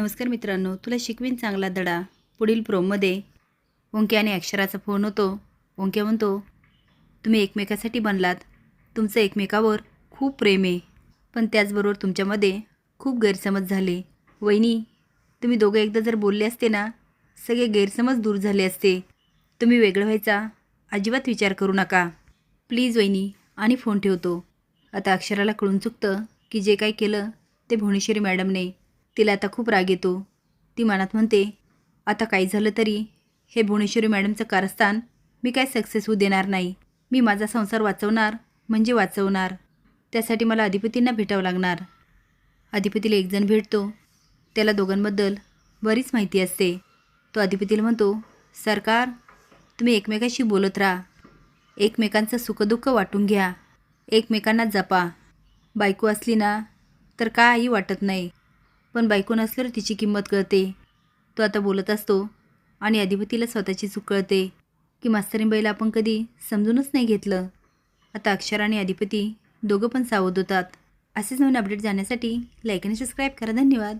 नमस्कार मित्रांनो तुला शिकवीन चांगला धडा. पुढील प्रोमध्ये ओंके आणि अक्षराचा फोन होतो. ओंके म्हणतो तुम्ही एकमेकासाठी बनलात. तुमचं एकमेकावर खूप प्रेम आहे. पण त्याचबरोबर तुमच्यामध्ये खूप गैरसमज झाले. वहिनी तुम्ही दोघं एकदा जर बोलले असते ना सगळे गैरसमज दूर झाले असते. तुम्ही वेगळं व्हायचा अजिबात विचार करू नका. प्लीज वहिनी आणि फोन ठेवतो. आता अक्षराला कळून चुकतं की जे काही केलं ते भुवनेश्वरी मॅडमने तिला आता खूप राग येतो. ती मनात म्हणते आता काही झालं तरी हे भुवनेश्वरी मॅडमचं कारस्थान मी काय सक्सेस होऊ देणार नाही. मी माझा संसार वाचवणार म्हणजे वाचवणार. त्यासाठी मला अधिपतींना भेटावं लागणार. अधिपतीला एकजण भेटतो. त्याला दोघांबद्दल बरीच माहिती असते. तो अधिपतीला म्हणतो सरकार तुम्ही एकमेकाशी बोलत राहा. एकमेकांचं सुखदुःख वाटून घ्या. एकमेकांना जपा. बायको असली ना तर काही वाटत नाही. पण बायको नसल्यावर तिची किंमत कळते. तो आता बोलत असतो आणि अधिपतीला स्वतःची चूक कळते की मास्तरींबाईला आपण कधी समजूनच नाही घेतलं. आता अक्षर आणि अधिपती दोघं पण सावध होतात. असेच नवीन अपडेट जाण्यासाठी लाईक आणि सबस्क्राईब करा. धन्यवाद.